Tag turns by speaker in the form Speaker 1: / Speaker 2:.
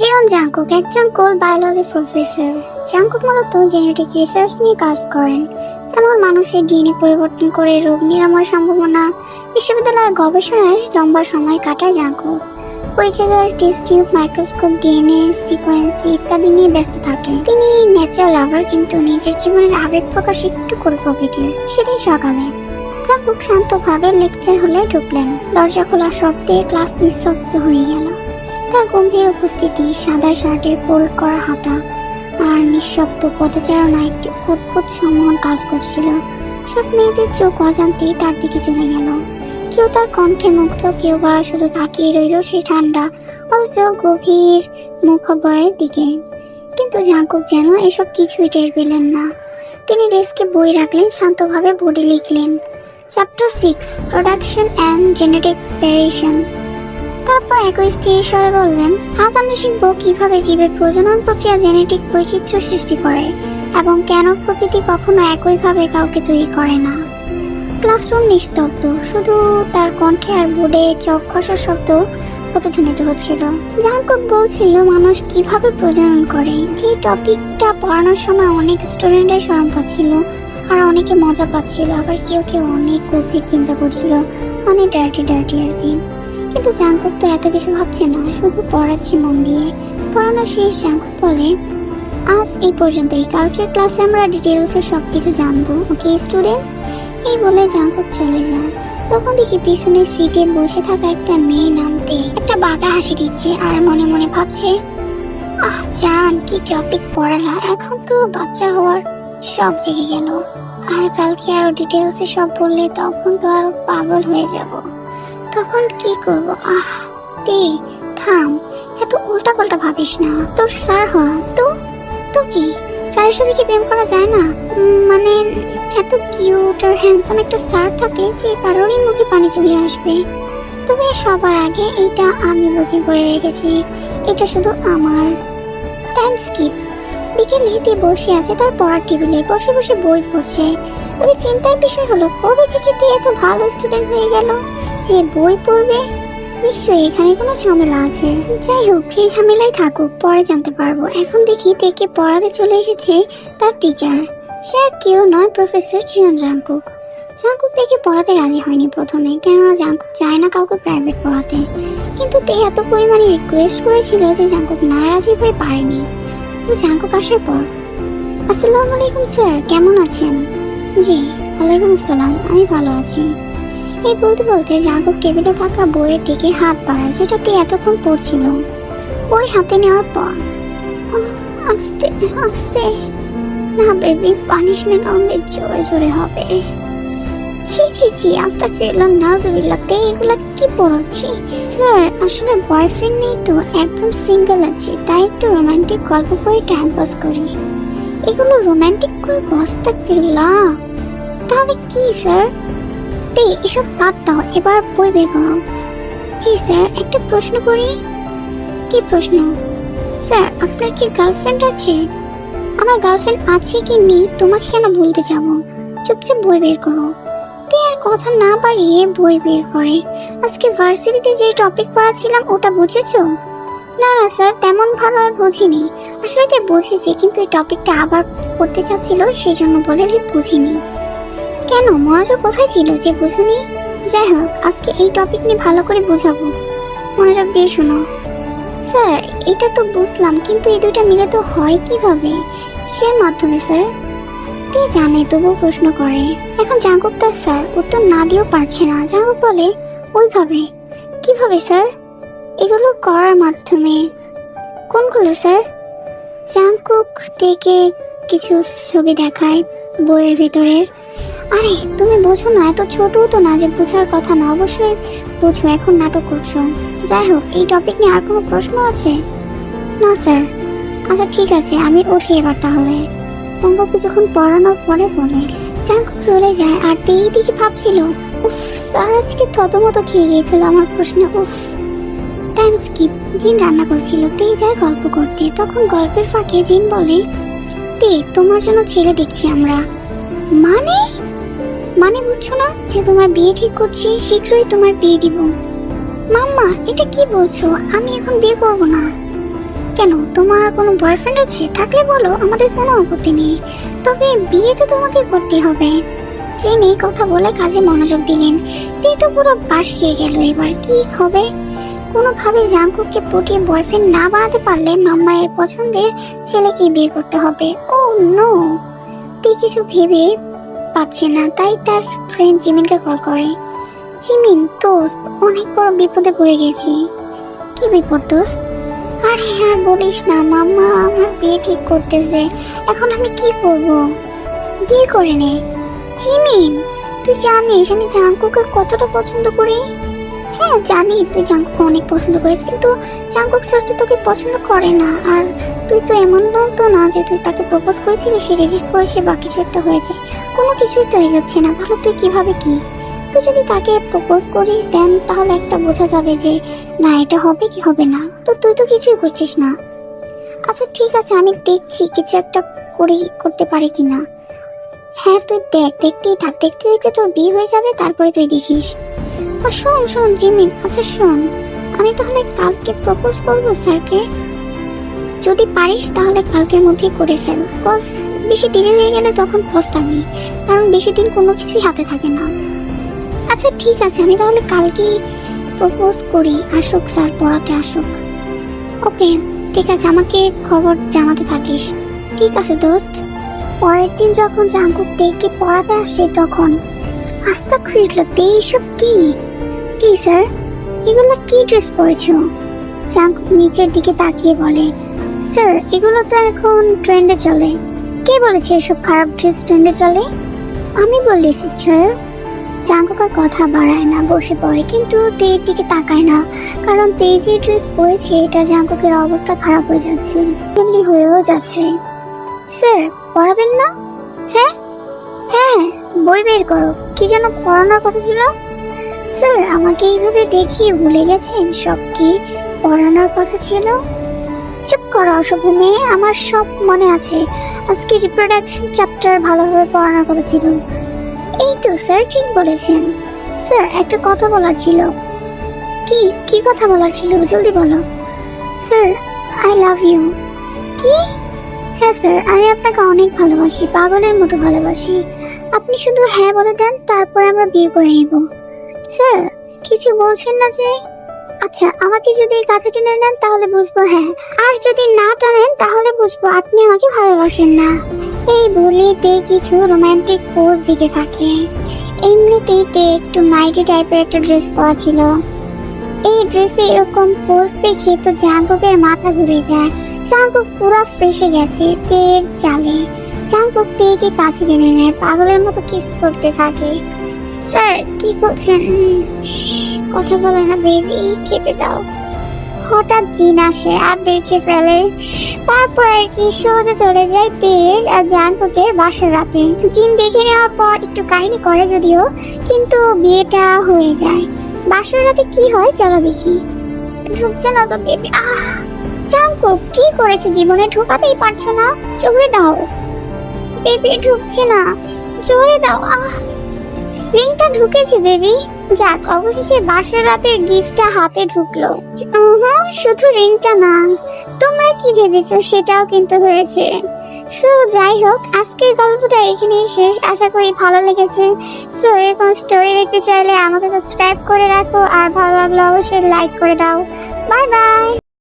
Speaker 1: Jeon Jungkook একজন কোল biology professor. Jungkook মূলত জেনেটিক রিসার্চ নিয়ে কাজ করেন, যেমন মানুষের ডিএনএ পরিবর্তন করে রোগ নিরাময় সম্ভাবনা। বিশ্ববিদ্যালয়ে গবেষণায় লম্বা সময় কাটায় জাংকুক পরীক্ষাগার test tube microscope DNA sequence ইত্যাদি নিয়ে ব্যস্ত থাকেন। তিনি ন্যাচারাল লাভার কিন্তু নিজের জীবনের আবেগ প্রকাশ একটু করে প্রকৃতির। সেদিন সকালে জাংকুক শান্তভাবে লেকচার হলে ঢুকলেন। দরজা খোলা শব্দে ক্লাস নিঃশব্দ হয়ে গেল। তার গম্ভীর উপস্থিতি, সাদা শার্টের ফোল্ড করা হাতা আর নিঃশব্দ পদচারণা একটি অদ্ভুত সম্মান কাজ করছিল। সব মেয়েদের চোখ অজান্তেই তার দিকে চলে গেল। কেউ তার কণ্ঠে মুগ্ধ, কেউ বা শুধু তাকিয়ে রইল সে ঠান্ডা, অথচ গভীর মুখবয়ের দিকে। কিন্তু জাঙ্কুক যেন এসব কিছুই টের পেলেন না। তিনি ডেস্কে বই রাখলেন, শান্তভাবে বোর্ডে লিখলেন। Chapter six production and genetic variation তারপর একই স্বরে বললেন, আজ আমরা শিখব কীভাবে জীবের প্রজনন প্রক্রিয়া জেনেটিক বৈচিত্র্য সৃষ্টি করে এবং কেন প্রকৃতি কখনো একইভাবে কাউকে তৈরি করে না। ক্লাসরুম নিস্তব্ধ, শুধু তার কণ্ঠে আর বোর্ডে চোখ খসার শব্দ প্রতিধ্বনিত হচ্ছিল। জাঙ্কুক বলছিল, মানুষ কীভাবে প্রজনন করে? যে টপিকটা পড়ানোর সময় অনেক স্টুডেন্টরাই শরম পাচ্ছিল আর অনেকে মজা পাচ্ছিল, আবার কেউ কেউ অনেক গভীর চিন্তা করছিল অনেক ডার্টি ডার্টি আর কি। কিন্তু জাঙ্কুক তো এত কিছু ভাবছে না, শুধু পড়াচ্ছে মন দিয়ে। পড়ানো শেষ, জাঙ্কুক বলে, আজ এই পর্যন্তই। কালকের ক্লাসে আমরা ডিটেলসে সব কিছু জানব, ওকে, স্টুডেন্ট? এই বলে জাঙ্কুক চলে যায়। তখন দেখি পিছনের সিটে বসে থাকা একটা মেয়ে নামতে একটা বাঁকা হাসি দিচ্ছে আর মনে মনে ভাবছে, আহ, জান, কি টপিক পড়ালা। এখন তো বাচ্চা হওয়ার সব জেগে গেল। আর কালকে আরও ডিটেলসে সব বললে তখন তো আরও পাগল হয়ে যাব। তখন কি করব? আহ তে থাম। এত উল্টা পাল্টা ভাবিস না। তোর স্যার হ তো তো কি? স্যারের সাথে কি প্রেম করা যায় না? মানে এত কিউট আর হ্যান্ডসাম একটা স্যার থাকলে যে কারোরই মুখে পানি চলে আসবে। তবে সবার আগে এটা আমি বুকিং করে রেখেছি। এটা শুধু আমার। টাইম স্কিপ বিকেলে তে বসে আছে, তার পড়ার টেবিলে। বসে বসে বই পড়ছে। তবে চিন্তার বিষয় হলো, কবে থেকে এত ভালো স্টুডেন্ট হয়ে গেল? যে বই পড়বে, নিশ্চয়ই এখানে কোনো ঝামেলা আছে। যাই হোক সেই ঝামেলাই থাকুক, পরে জানতে পারব। এখন দেখি তেকে পড়াতে চলে এসেছে তার টিচার সে আর কেউ নয় প্রফেসর জিয়ন জাংকুক। জাংকুক তেকে পড়াতে রাজি হয়নি প্রথমে, কেননা জাংকুক চায় না কাউকে প্রাইভেট পড়াতে। কিন্তু তে এত পরিমাণে রিকোয়েস্ট করেছিল যে জাংকুক না রাজি হয়ে পারেনি। তো জাংকুক আসার পর, আসসালামু আলাইকুম স্যার, কেমন আছেন? জি, ওয়ালাইকুম আসসালাম, আমি ভালো আছি। এই বলতে বলতে জাগব টেবিলে থাকা বইয়ের দিকে হাত বাড়ায় যেটাতে এতক্ষণ পড়ছিল। বই হাতে নেওয়ার পর আস্তে আস্তে। না বেবি পানিশমেন্ট অনেক জোরে জোরে হবে। ছি ছি ছি আস্তে ফিরলাম নাজুবিল্লাতে এগুলা কি পড়াচ্ছি? স্যার, আসলে বয়ফ্রেন্ড নেই তো, একদম সিঙ্গেল আছি, তাই একটু রোমান্টিক গল্প পড়ে টাইম পাস করি। এগুলো রোমান্টিক গল্প আস্তে ফিরলাম তাহলে কি, স্যার? তে এসব বাদ দাও, এবার বই বের করো। জি, স্যার, একটা প্রশ্ন করি? কি প্রশ্ন? স্যার, আপনার কি গার্লফ্রেন্ড আছে? আমার গার্লফ্রেন্ড আছে কি নেই, তোমাকে কেন বলতে যাব? চুপচাপ বই বের করো। আর কথা না বাড়িয়ে বই বের করে। আজকে ভার্সিটিতে যে টপিক পড়াছিলাম ওটা বুঝেছ? না না, স্যার, তেমন ভালো বুঝিনি। আসলে বুঝেছি, কিন্তু এই টপিকটা আবার করতে চাচ্ছিল, সেই জন্য বলে বুঝিনি। কেন? মনোযোগ কোথায় ছিল যে বুঝুনি? যাই হোক আজকে এই টপিক নিয়ে ভালো করে বোঝাবো। মনোযোগ দিয়ে শোনো। স্যার, এটা তো বুঝলাম, কিন্তু এই দুইটা মিলে তো হয় কীভাবে? কিসের মাধ্যমে, স্যার? কে জানে, তবুও প্রশ্ন করে। এখন জাঙ্কুক তার স্যার, উত্তর না দিয়েও পারছে না। জাঙ্কুক বলে, ওইভাবে। কীভাবে, স্যার? এগুলো করার মাধ্যমে। কোনগুলো, স্যার? জাঙ্কুক থেকে কিছু ছবি দেখায় বইয়ের ভিতরের। আরে, তুমি বোঝো না, এত ছোটও তো না যে বোঝার কথা না। অবশ্যই বোঝো, এখন নাটক করছ। যাই হোক, এই টপিক নিয়ে আর কোনো প্রশ্ন আছে? না স্যার আচ্ছা ঠিক আছে, আমি উঠি এবার তাহলে। অঙ্ক কিছুক্ষণ পড়ানোর পরে বলে চাঙ্কু চলে যায়, আর তেই দিকে ভাবছিল? উফ স্যার আজকে থতমত খেয়ে গিয়েছিল আমার প্রশ্নে, উফ। টাইম স্কিপ জিন রান্না করছিল তেই যায় গল্প করতে। তখন গল্পের ফাঁকে জিন বলে, তে, তোমার জন্য ছেলে দেখছি আমরা। মানে? মানে বুঝছ না যে তোমার বিয়ে ঠিক করছি, শীঘ্রই তোমার বিয়ে দিব। মাম্মা, এটা কি বলছো? আমি এখন বিয়ে করব না। কেন, তোমার কোনো বয়ফ্রেন্ড আছে? থাকলে বলো, আমাদের কোনো আপত্তি নেই। তবে বিয়ে তো তোমাকে করতে হবে। ট্রেনে কথা বলে কাজে মনোযোগ দিলেন। তিনি তো পুরো বাস খেয়ে গেল এবার, কি হবে? কোনোভাবে জাঙ্কুককে পটিয়ে বয়ফ্রেন্ড না বানাতে পারলে মাম্মায়ের পছন্দের ছেলেকে বিয়ে করতে হবে। ও নো তুই কিছু ভেবে পাচ্ছে না, তাই তার ফ্রেন্ড জিমিনকে কল করে। জিমিন, দোস্ত, অনেক বড় বিপদে পড়ে গেছি। কি বিপদ, দোস্ত? আরে আর বলিস না, মামা আমার বিয়ে ঠিক করতেছে। এখন আমি কি করব? বিয়ে করে নে। জিমিন, তুই জানিস আমি জাঙ্কুকে কতটা পছন্দ করি? হ্যাঁ জানি, তুই জাঙ্কুকে অনেক পছন্দ করিস, কিন্তু জাঙ্কুক স্যার তোকে পছন্দ করে না। আর তুই তো এমন তো না যে তুই তাকে প্রপোজ করেছিলি সে রেজিস্ট করেছে বা কিছু একটা হয়েছে। কোনো কিছুই তো এগোচ্ছে না। ভালো, তুই কীভাবে কি? তুই যদি তাকে প্রপোজ করিস দেন তাহলে একটা বোঝা যাবে যে, না, এটা হবে কি হবে না। তো তুই তো কিছুই করছিস না। আচ্ছা ঠিক আছে, আমি দেখছি কিছু একটা করি, করতে পারি কি না। হ্যাঁ তুই দেখ, দেখতেই থাক। দেখতে দেখতে তোর বিয়ে হয়ে যাবে, তারপরে তুই দেখিস। শোন শোন, জিমিন আচ্ছা শোন। আমি তাহলে কালকে প্রপোজ করব স্যারকে। যদি পারিস তাহলে কালকের মধ্যেই করে ফেল। কজ বেশি দেরি হয়ে গেলে তখন পস্তাবি। কারণ বেশি দিন কোনো কিছুই হাতে থাকে না। আচ্ছা ঠিক আছে, আমি তাহলে কালকেই প্রপোজ করি। আসুক স্যার পড়াতে আসুক। ওকে ঠিক আছে, আমাকে খবর জানাতে থাকিস। ঠিক আছে, দোস্ত। পরের দিন যখন জাঙ্কুক তেকে পড়াতে আসে তখন আস্তা ফিরল তে এসব কি? কি স্যার এগুলো কি ড্রেস পরেছো? জাঙ্কুক নিচের দিকে তাকিয়ে বলে স্যার এগুলো তো এখন ট্রেন্ডে চলে। কে বলেছে এসব খারাপ ড্রেস ট্রেন্ডে চলে? আমি বলেছি স্যার জাঙ্কুকার কথা বাড়ায় না, বসে পড়ে। কিন্তু তের দিকে তাকায় না, কারণ তে যে ড্রেস পরেছে, এটা জাঙ্কুকের অবস্থা খারাপ হয়ে যাচ্ছে দিল্লি হয়েও যাচ্ছে। স্যার পড়াবেন না? হ্যাঁ? হ্যাঁ বই বের করো। কি যেন পড়ানোর কথা ছিল? স্যার আমাকে এইভাবে দেখিয়ে ভুলে গেছেন? সব কি পড়ানোর কথা ছিল? চুপ করো অসভ্য মেয়ে। আমার সব মনে আছে। আজকে রিপ্রোডাকশন চ্যাপ্টার ভালোভাবে পড়ানোর কথা ছিল। এই তো স্যার ঠিক বলেছেন। স্যার একটা কথা বলার ছিল। কি? কি কথা বলার ছিল? জলদি বলো। স্যার আই লাভ ইউ কি? হ্যাঁ স্যার আমি আপনাকে অনেক ভালোবাসি, পাগলের মতো ভালোবাসি। আপনি শুধু হ্যাঁ বলে দেন, তারপরে আমরা বিয়ে করে নিব। স্যার কিছু বলছেন না যে আচ্ছা আমাকে যদি কাছে টেনে নেন তাহলে বুঝব হ্যাঁ আর যদি না টানেন তাহলে বুঝব আপনি আমাকে ভালোবাসেন না। এই বলে তে কিছু রোমান্টিক পোজ দিতে থাকে। এমনিতেই তে একটু মাইটি টাইপের একটা ড্রেস পরা ছিল। এই ড্রেসে এরকম পোজ দেখে তো জাঙ্কুকের মাথা ঘুরে যায়। জাঙ্কুক পুরো ফেসে গেছে তের চালে। জাঙ্কুক তেকে কাছে টেনে নেয়, পাগলের মতো কিস করতে থাকে। স্যার, কি করছেন? কথা বলে না বেবি খেতে দাও। হঠাৎ জিন আসে, আর দেখে ফেলে। তারপর আর কি, সোজা চলে যায় তেজ আর জাঙ্কুকের বাসার রাতে। জিন দেখে নেওয়ার পর একটু কাহিনী করে যদিও, কিন্তু বিয়েটা হয়ে যায়। বাসর রাতে কি হয় চলো দেখি। ঢুকছে না তো বেবি আহ! জাঙ্কুক কি করেছে জীবনে? ঢুকাতেই পারছ না? জোরে দাও। বেবি ঢুকছে না। জোরে দাও, আহ! রিংটা ঢুকেছে বেবি যাক, অবশেষে বাসর রাতের গিফটটা হাতে ঢুকলো। হুম শুধু রিংটা না, তোমরা কি ভেবেছো সেটাও কিন্তু হয়েছে। সো, যাই হোক, আজকের গল্পটা এখানেই শেষ। আশা করি ভালো লেগেছে। সো, এরকম স্টোরি দেখতে চাইলে আমাকে সাবস্ক্রাইব করে রাখো, আর ভালো লাগলে অবশ্যই লাইক করে দাও। Bye bye